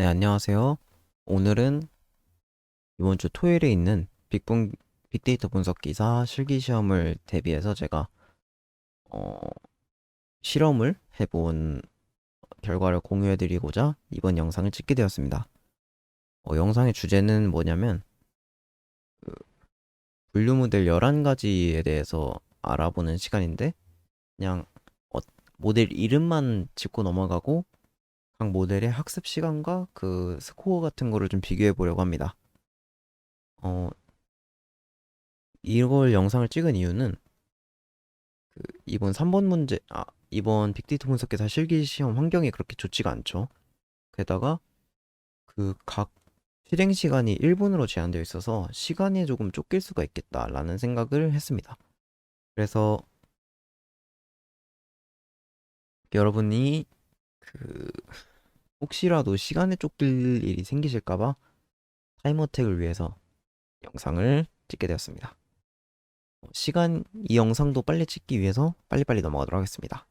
네, 안녕하세요. 오늘은 이번 주 토요일에 있는 빅분, 빅데이터 분석 기사 실기 시험을 대비해서 제가 어, 실험을 해본 결과를 공유해드리고자 이번 영상을 찍게 되었습니다. 어, 영상의 주제는 뭐냐면 그 분류 모델 11가지에 대해서 알아보는 시간인데 그냥 어, 모델 이름만 짚고 넘어가고 각 모델의 학습 시간과 그 스코어 같은 거를 좀 비교해 보려고 합니다. 어, 이걸 영상을 찍은 이유는 그 이번 3번 문제, 아, 이번 빅데이터 분석기사 실기 시험 환경이 그렇게 좋지가 않죠. 게다가 그 각 실행 시간이 1분으로 제한되어 있어서 시간이 조금 쫓길 수가 있겠다라는 생각을 했습니다. 그래서 여러분이 그 혹시라도 시간에 쫓길 일이 생기실까봐 타임어택을 위해서 영상을 찍게 되었습니다. 어, 시간, 이 영상도 빨리 찍기 위해서 빨리빨리 넘어가도록 하겠습니다.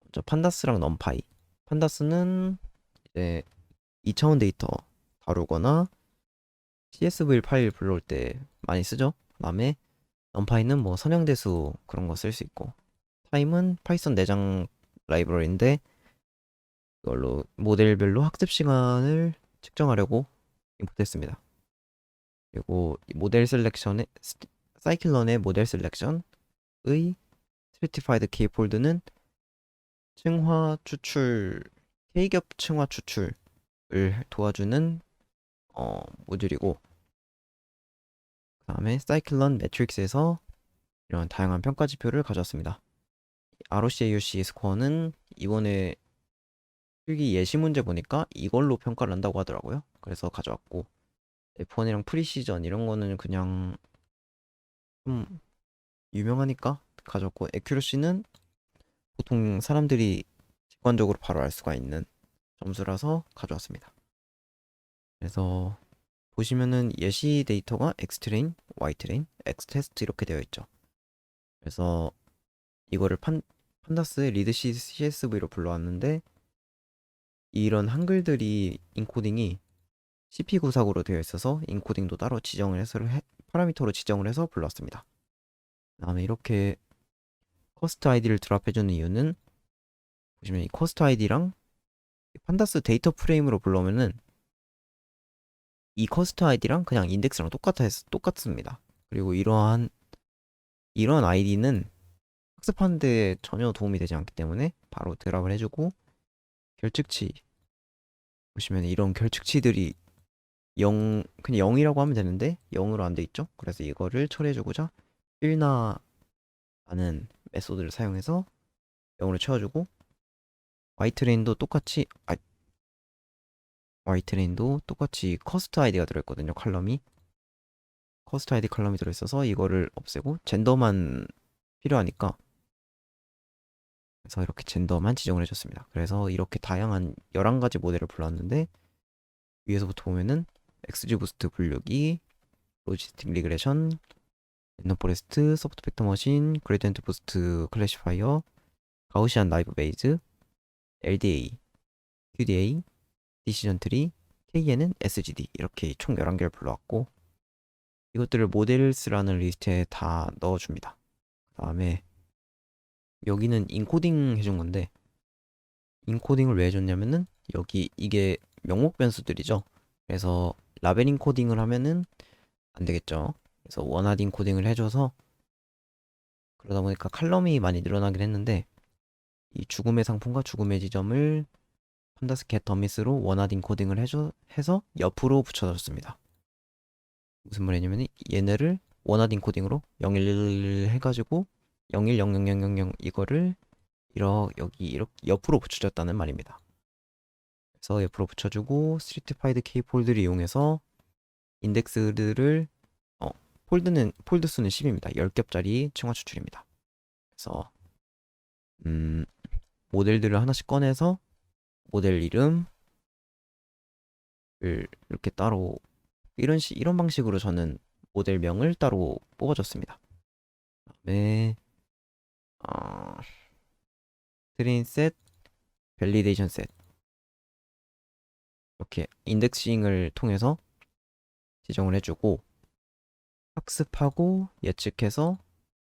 먼저 판다스랑 넘파이. 판다스는 이제 2차원 데이터 다루거나 CSV 파일 불러올 때 많이 쓰죠. 그다음에 넘파이는 뭐 선형대수 그런 거 쓸 수 있고 타임은 파이썬 내장 라이브러리인데 이걸로 모델별로 학습 시간을 측정하려고 임포트했습니다. 그리고 이 모델 셀렉션의 사이클런의 모델 셀렉션의 스페티파이드 K 폴드는 층화 추출 K겹 층화 추출을 도와주는 어, 모듈이고 그 다음에 사이클런 매트릭스에서 이런 다양한 평가 지표를 가져왔습니다. ROC-AUC 스코어는 이번에 필기 예시 문제 보니까 이걸로 평가를 한다고 하더라고요. 그래서 가져왔고 F1이랑 프리시전 이런 거는 그냥 좀 유명하니까 가져왔고 에큐러시는 보통 사람들이 직관적으로 바로 알 수가 있는 점수라서 가져왔습니다. 그래서 보시면은 예시 데이터가 X트레인, Y트레인, X테스트 이렇게 되어 있죠. 그래서 이거를 판, 판다스의 리드 CSV로 불러왔는데 이런 한글들이 인코딩이 CP94로 되어 있어서 인코딩도 따로 지정을 해서 해, 파라미터로 지정을 해서 불렀습니다. 다음에 이렇게 커스트 아이디를 드랍해주는 이유는 보시면 이 커스트 아이디랑 판다스 데이터 프레임으로 불러오면은 이 커스트 아이디랑 그냥 인덱스랑 똑같아 똑같습니다. 그리고 이러한 이런 아이디는 학습하는데 전혀 도움이 되지 않기 때문에 바로 드랍을 해주고 결측치 보시면 이런 결측치들이 0 그냥 0이라고 하면 되는데 0으로 안 돼 있죠. 그래서 이거를 처리해주고자 필나라는 메소드를 사용해서 0으로 채워주고 와이트레인도 똑같이 아, 와이트레인도 똑같이 커스트 아이디가 들어있거든요. 칼럼이 커스트 아이디 칼럼이 들어있어서 이거를 없애고 젠더만 필요하니까 그래서 이렇게 젠더만 지정을 해줬습니다. 그래서 이렇게 다양한 11가지 모델을 불렀는데 위에서부터 보면은 XG 부스트 분류기, 로지스틱 리그레션, 랜덤 포레스트, 소프트 벡터 머신, 그레디언트 부스트 클래시파이어, 가우시안 라이브 베이즈, LDA, QDA, 디시전 트리, KN은 SGD 이렇게 총 11개를 불러왔고 이것들을 모델스라는 리스트에 다 넣어줍니다. 그 다음에 여기는 인코딩 해준 건데 인코딩을 왜 해줬냐면은 여기 이게 명목 변수들이죠. 그래서 라벨 인코딩을 하면은 안 되겠죠. 그래서 원하드 인코딩을 해줘서 그러다 보니까 칼럼이 많이 늘어나긴 했는데 이 죽음의 상품과 죽음의 지점을 판다스 겟 더미스로 원하드 인코딩을 해줘 해서 옆으로 붙여줬습니다. 무슨 말이냐면 얘네를 원하드 인코딩으로 01 해가지고 01000000 이거를 이러 여기 이렇게 옆으로 붙여줬다는 말입니다. 그래서 옆으로 붙여주고 스트리트파이드 K 폴드를 이용해서 인덱스들을 어, 폴드는 폴드 수는 10입니다. 10겹짜리 층화 추출입니다. 그래서 음, 모델들을 하나씩 꺼내서 모델 이름을 이렇게 따로 이런 시, 이런 방식으로 저는 모델명을 따로 뽑아줬습니다. 그다음에 어, 트레인 셋, 밸리데이션 셋. 이렇게 인덱싱을 통해서 지정을 해주고 학습하고 예측해서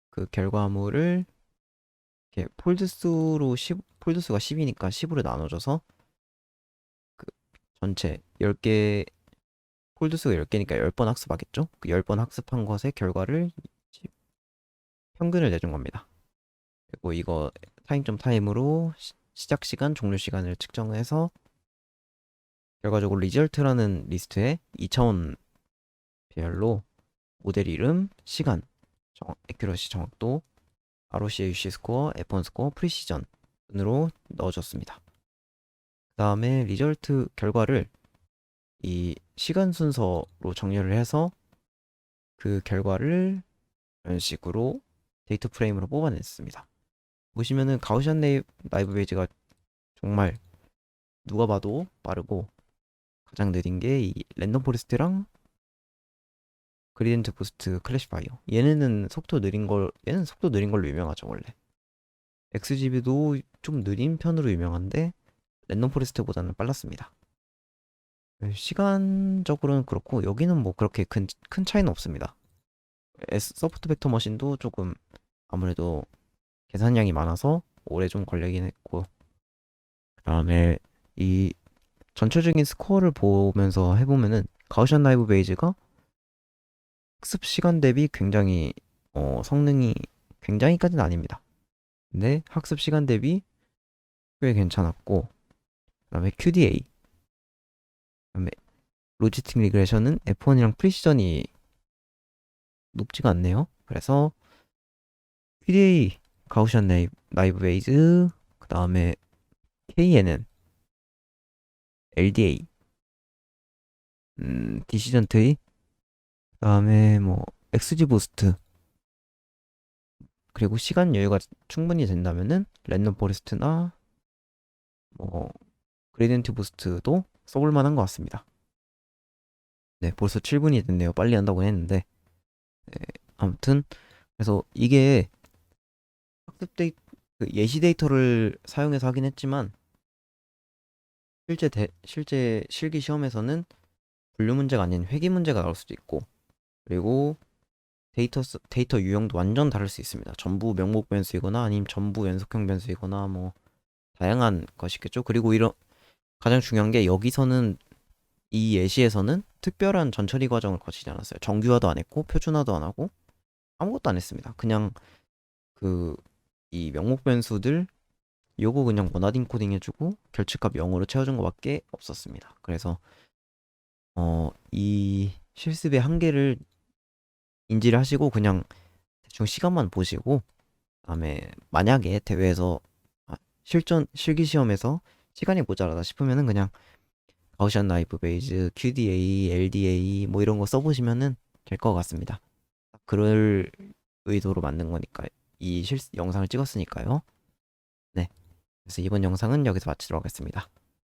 그 결과물을 이렇게 폴드 수로 10, 폴드 수가 10이니까 10으로 나눠줘서 그 전체 10개 폴드 수가 10개니까 10번 학습하겠죠? 그 10번 학습한 것의 결과를 시- 평균을 내준 겁니다. 그리고 이거 타임점 타임으로 시, 시작 시간, 종료 시간을 측정해서 결과적으로 리절트라는 리스트에 2차원 배열로 모델 이름, 시간, 정, 에큐러시 정확도, ROC, UC 스코어, F1 스코어, 프리시전 으로 넣어줬습니다. 그 다음에 리절트 결과를 이 시간 순서로 정렬을 해서 그 결과를 이런 식으로 데이터 프레임으로 뽑아냈습니다. 보시면은 가우시안 네이- 라이브 베이지가 정말 누가 봐도 빠르고 가장 느린 게 이 랜덤 포레스트랑 그리디언트 부스트 클래시 파이어. 얘네는 속도 느린 걸 얘는 속도 느린 걸로 유명하죠 원래. XGB도 좀 느린 편으로 유명한데 랜덤 포레스트보다는 빨랐습니다. 네, 시간적으로는 그렇고 여기는 뭐 그렇게 큰, 큰 차이는 없습니다. S, 서포트 벡터 머신도 조금 아무래도 계산량이 많아서 오래 좀 걸리긴 했고 그 다음에 이 전체적인 스코어를 보면서 해보면은 가우시안 라이브 베이지가 학습 시간 대비 굉장히 어, 성능이 굉장히까지는 아닙니다. 근데 학습 시간 대비 꽤 괜찮았고 그다음에 QDA 그다음에 로지스틱 리그레션은 F1이랑 프리시전이 높지가 않네요. 그래서 QDA 가우시안 라이브, 라이브 베이즈 그 다음에 KN은 LDA 음, 디시전 트리 그다음에 뭐 XG 부스트 그리고 시간 여유가 충분히 된다면은 랜덤 포레스트나 뭐 그레디언트 부스트도 써볼 만한 것 같습니다. 네, 벌써 7분이 됐네요. 빨리 한다고 했는데 네, 아무튼 그래서 이게 학습 데이 그 예시 데이터를 사용해서 하긴 했지만 실제 대, 실제 실기 시험에서는 분류 문제가 아닌 회귀 문제가 나올 수도 있고 그리고 데이터 스- 데이터 유형도 완전 다를 수 있습니다. 전부 명목 변수이거나 아니면 전부 연속형 변수이거나 뭐 다양한 것이겠죠. 그리고 이런 가장 중요한 게 여기서는 이 예시에서는 특별한 전처리 과정을 거치지 않았어요. 정규화도 안 했고 표준화도 안 하고 아무것도 안 했습니다. 그냥 그 이 명목 변수들 요거 그냥 원하딩 코딩 해주고 결측값 0으로 채워준 것밖에 없었습니다. 그래서 어 이 실습의 한계를 인지를 하시고 그냥 대충 시간만 보시고 다음에 만약에 대회에서 아, 실전 실기 시험에서 시간이 모자라다 싶으면은 그냥 가우시안 라이브 베이즈, QDA, LDA 뭐 이런 거 써보시면은 될 것 같습니다. 그럴 의도로 만든 거니까 이 실 영상을 찍었으니까요. 네. 그래서 이번 영상은 여기서 마치도록 하겠습니다.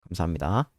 감사합니다.